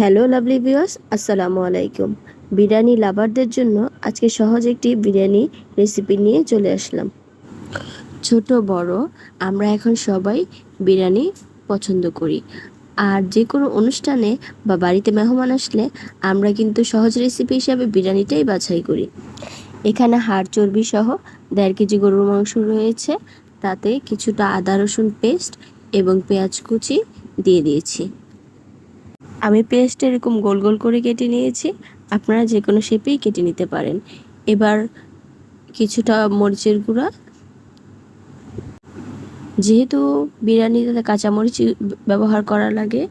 Hello lovely viewers, আসসালামু আলাইকুম। বিরিয়ানি লাভারদের জন্য আজকে সহজ একটি বিরিয়ানি রেসিপি নিয়ে চলে আসলাম। ছোট, বড়, আমরা এখন সবাই বিরিয়ানি পছন্দ করি। আর যে কোনো অনুষ্ঠানে বা বাড়িতে মেহমান আসলে আমরা কিন্তু সহজ রেসিপি হিসাবে বিরিয়ানিটাই বাছাই করি। এখানে হাড় চর্বি সহ দেড় কেজি গরুর মাংস রয়েছে, তাতে কিছুটা আদা রসুন পেস্ট এবং পেঁয়াজ কুচি দিয়ে দিয়েছি। আমি পেস্ট এরকম গোল গোল করে কেটে নিয়েছি। আপনারা যে কোনো শেপেই কেটে নিতে পারেন। এবার কিছুটা মরিচের গুঁড়া। যেহেতু বিরিয়ানিতে কাঁচা মরিচ ব্যবহার করা লাগে,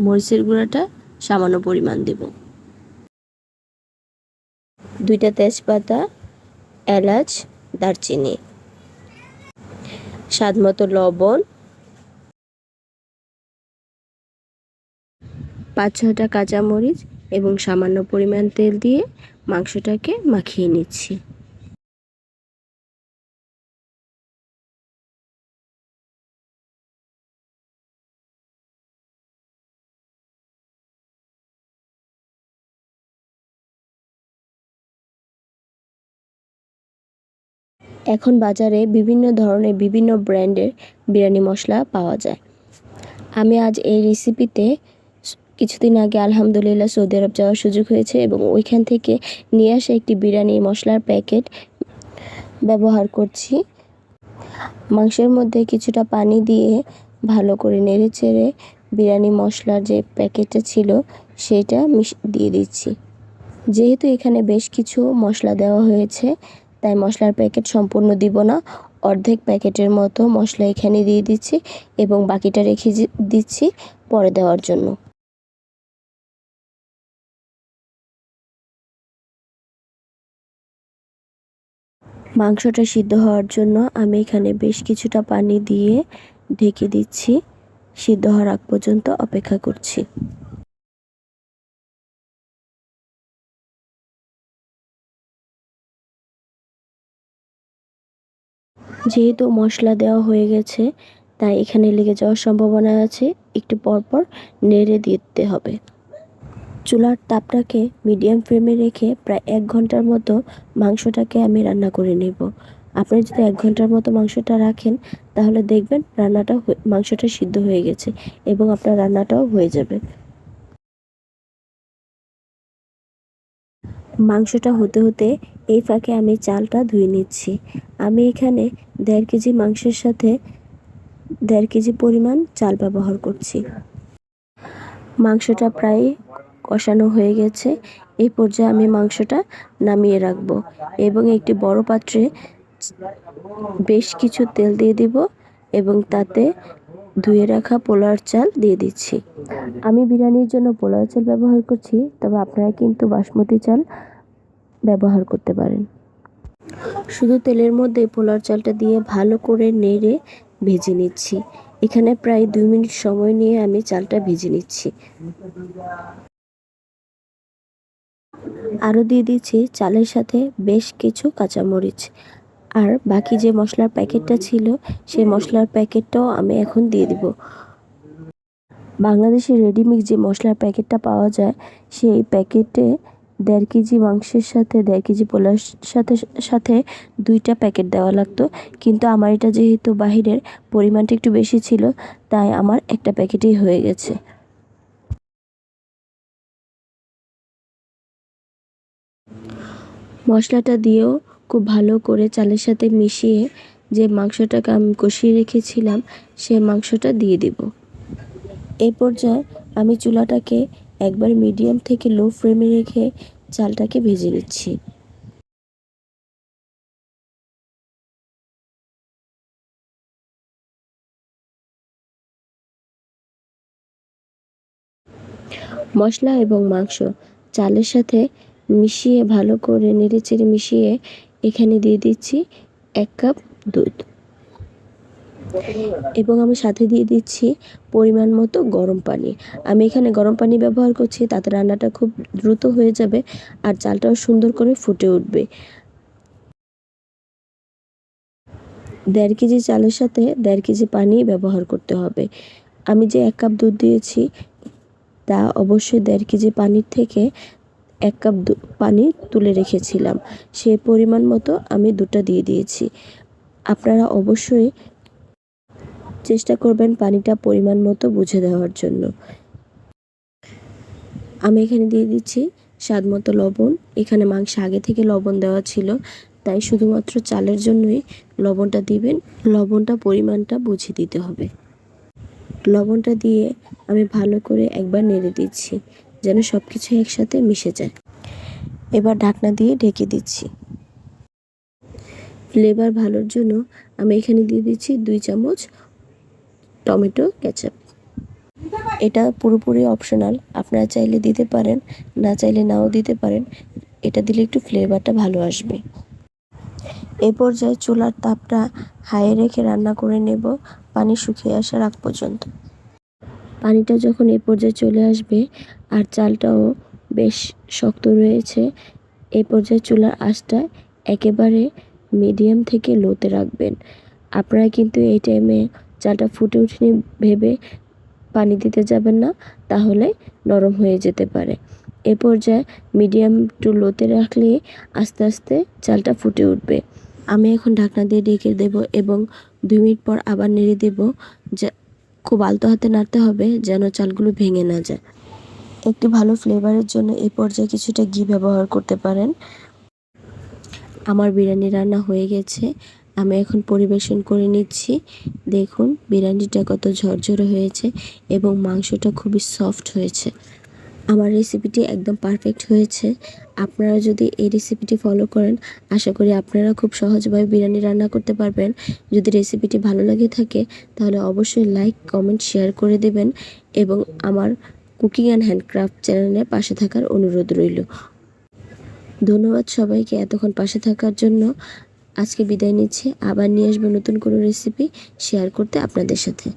মরিচের গুঁড়াটা সামান্য পরিমাণ দেব। দুইটা তেজপাতা, এলাচ, দারচিনি। স্বাদ মতো লবণ পাঁচ ছটা কাঁচামরিচ এবং সামান্য পরিমাণ তেল দিয়ে মাংসটাকে মাখিয়ে নিচ্ছি। এখন বাজারে বিভিন্ন ধরনের বিভিন্ন ব্র্যান্ডের বিরিয়ানি মশলা পাওয়া যায়। আমি আজ এই রেসিপিতে কিছুদিন আগে আলহামদুলিল্লাহ সৌদি আরব যাওয়ার সুযোগ হয়েছে এবং ওইখান থেকে নিয়ে আসা একটি বিরিয়ানি মশলার প্যাকেট ব্যবহার করছি। মাংসের মধ্যে কিছুটা পানি দিয়ে ভালো করে নেড়ে চেড়ে বিরিয়ানি মশলার যে প্যাকেটটা ছিল সেটা মিশ দিয়ে দিচ্ছি। যেহেতু এখানে বেশ কিছু মশলা দেওয়া হয়েছে, তাই মশলার প্যাকেট সম্পূর্ণ দিব না। অর্ধেক প্যাকেটের মতো মশলা এখানে দিয়ে দিচ্ছি এবং বাকিটা রেখে দিচ্ছি পরে দেওয়ার জন্য। মাংসটা সিদ্ধ হওয়ার জন্য আমি এখানে বেশ কিছুটা পানি দিয়ে ঢেকে দিচ্ছি। সিদ্ধ হওয়ার আগ পর্যন্ত অপেক্ষা করছি। যেহেতু মশলা দেওয়া হয়ে গেছে, তাই এখানে লেগে যাওয়ার সম্ভাবনা আছে। একটু পরপর নেড়ে দিতে হবে। চুলার তাপটাকে মিডিয়াম ফ্লেমে রেখে প্রায় এক ঘণ্টার মতো মাংসটাকে আমি রান্না করে নেব। আপনি যদি এক ঘণ্টার মতো মাংসটা রাখেন, তাহলে দেখবেন রান্নাটা মাংসটা সিদ্ধ হয়ে গেছে এবং আপনার রান্নাটাও হয়ে যাবে। মাংসটা হতে হতে এই ফাঁকে আমি চালটা ধুয়ে নিচ্ছি। আমি এখানে দেড় কেজি মাংসের সাথে দেড় কেজি পরিমাণ চাল ব্যবহার করছি। মাংসটা প্রায় কষানো হয়ে গেছে, এই পর্যায়ে আমি মাংসটা নামিয়ে রাখব এবং একটি বড় পাত্রে বেশ কিছু তেল দিয়ে দিব এবং তাতে ধুয়ে রাখা পোলার চাল দিয়ে দিচ্ছি। আমি বিরিয়ানির জন্য পোলার চাল ব্যবহার করছি, তবে আপনারা কিন্তু বাসমতি চাল ব্যবহার করতে পারেন। শুধু তেলের মধ্যে পোলার চালটা দিয়ে ভালো করে নেড়ে ভেজে নিচ্ছি। এখানে প্রায় দুই মিনিট সময় নিয়ে আমি চালটা ভেজে নিচ্ছি। আরও দিয়ে দিচ্ছি চালের সাথে বেশ কিছু কাঁচামরিচ। আর বাকি যে মশলার প্যাকেটটা ছিল, সেই মশলার প্যাকেটটাও আমি এখন দিয়ে দিব। বাংলাদেশি রেডিমিক্স যে মশলার প্যাকেটটা পাওয়া যায়, সেই প্যাকেটে দেড় কেজি মাংসের সাথে, দেড় কেজি পোলার সাথে সাথে দুইটা প্যাকেট দেওয়া লাগতো। কিন্তু আমার এটা যেহেতু বাহিরের পরিমাণটা একটু বেশি ছিল, তাই আমার একটা প্যাকেটেই হয়ে গেছে। মশলাটা দিয়েও খুব ভালো করে চালের সাথে মিশিয়ে যে মাংসটাকে আমি কষিয়ে রেখেছিলাম, সে মাংসটা দিয়ে দেব। এই পর্যায়ে আমি চুলাটাকে একবার মিডিয়াম থেকে লো ফ্লেমে রেখে চালটাকে ভেজে নিচ্ছি। মশলা এবং মাংস চালের সাথে মিশিয়ে ভালো করে নেড়েচেড়ে মিশিয়ে এখানে দিয়ে দিচ্ছি এক কাপ দুধ। এবং আমি সাথে দিয়ে দিচ্ছি পরিমাণ মতো গরম পানি। আমি এখানে গরম পানি ব্যবহার করছি, তাতে রান্নাটা খুব দ্রুত হয়ে যাবে আর চালটাও সুন্দর করে ফুটে উঠবে। দেড় কেজি চালের সাথে দেড় কেজি পানি ব্যবহার করতে হবে। আমি যে এক কাপ দুধ দিয়েছি, তা অবশ্যই দেড় কেজি পানির থেকে এক কাপ পানি তুলে রেখেছিলাম। সেই পরিমাণ মতো আমি দুটো দিয়ে দিয়েছি। আপনারা অবশ্যই চেষ্টা করবেন পানিটা পরিমাণ মতো বুঝে দেওয়ার জন্য। আমি এখানে দিয়ে দিচ্ছি স্বাদ মতো লবণ। এখানে মাংস আগে থেকে লবণ দেওয়া ছিল, তাই শুধুমাত্র চালের জন্যই লবণটা দিবেন। লবণটা পরিমাণটা বুঝে দিতে হবে। লবণটা দিয়ে আমি ভালো করে একবার নেড়ে দিচ্ছি। যেন সব কিছু একসাথে মিশে যায়। এবার ঢাকনা দিয়ে ঢেকে দিচ্ছি। ফ্লেভার ভালোর জন্য আমি এখানে দিয়ে দিচ্ছি দুই চামচ টমেটো কেচাপ। এটা পুরোপুরি অপশনাল, আপনারা চাইলে দিতে পারেন, না চাইলে নাও দিতে পারেন। এটা দিলে একটু ফ্লেভারটা ভালো আসবে। এ পর্যায়ে চুলার তাপটা হাইয়ে রেখে রান্না করে নেব, পানি শুকিয়ে আসার আগ পর্যন্ত। পানিটা যখন এ পর্যায়ে চলে আসবে আর চালটাও বেশ শক্ত রয়েছে, এ পর্যায়ে চুলার আঁচটা একেবারে মিডিয়াম থেকে লোতে রাখবেন। আপনারা কিন্তু এই টাইমে চালটা ফুটে ওঠেনি ভেবে পানি দিতে যাবেন না, তাহলে নরম হয়ে যেতে পারে। এ পর্যায়ে মিডিয়াম টু লোতে রাখলে আস্তে আস্তে চালটা ফুটে উঠবে। আমি এখন ঢাকনা দিয়ে ঢেকে দেব এবং দুই মিনিট পর আবার নেড়ে দেব যা খুব আলতো হাতে নাড়তে হবে যেন চালগুলো ভেঙে না যায়। একটি ভালো ফ্লেভারের জন্য এই পর্যায়ে কিছুটা ঘি ব্যবহার করতে পারেন। আমার বিরিয়ানি রান্না হয়ে গেছে। আমি এখন পরিবেশন করে নিচ্ছি। দেখুন, বিরিয়ানিটা কত ঝরঝরে হয়েছে এবং মাংসটা খুবই সফট হয়েছে। আমার রেসিপিটি একদম পারফেক্ট হয়েছে। আপনারা যদি এই রেসিপিটি ফলো করেন, আশা করি আপনারা খুব সহজভাবে বিরিয়ানি রান্না করতে পারবেন। যদি রেসিপিটি ভালো লাগে থাকে, তাহলে অবশ্যই লাইক কমেন্ট শেয়ার করে দেবেন এবং আমার কুকিং অ্যান্ড হ্যান্ডক্রাফট চ্যানেলের পাশে থাকার অনুরোধ রইল। ধন্যবাদ সবাইকে এতক্ষণ পাশে থাকার জন্য। আজকে বিদায় নিচ্ছি। আবার নিয়ে আসব নতুন কোনো রেসিপি শেয়ার করতে আপনাদের সাথে।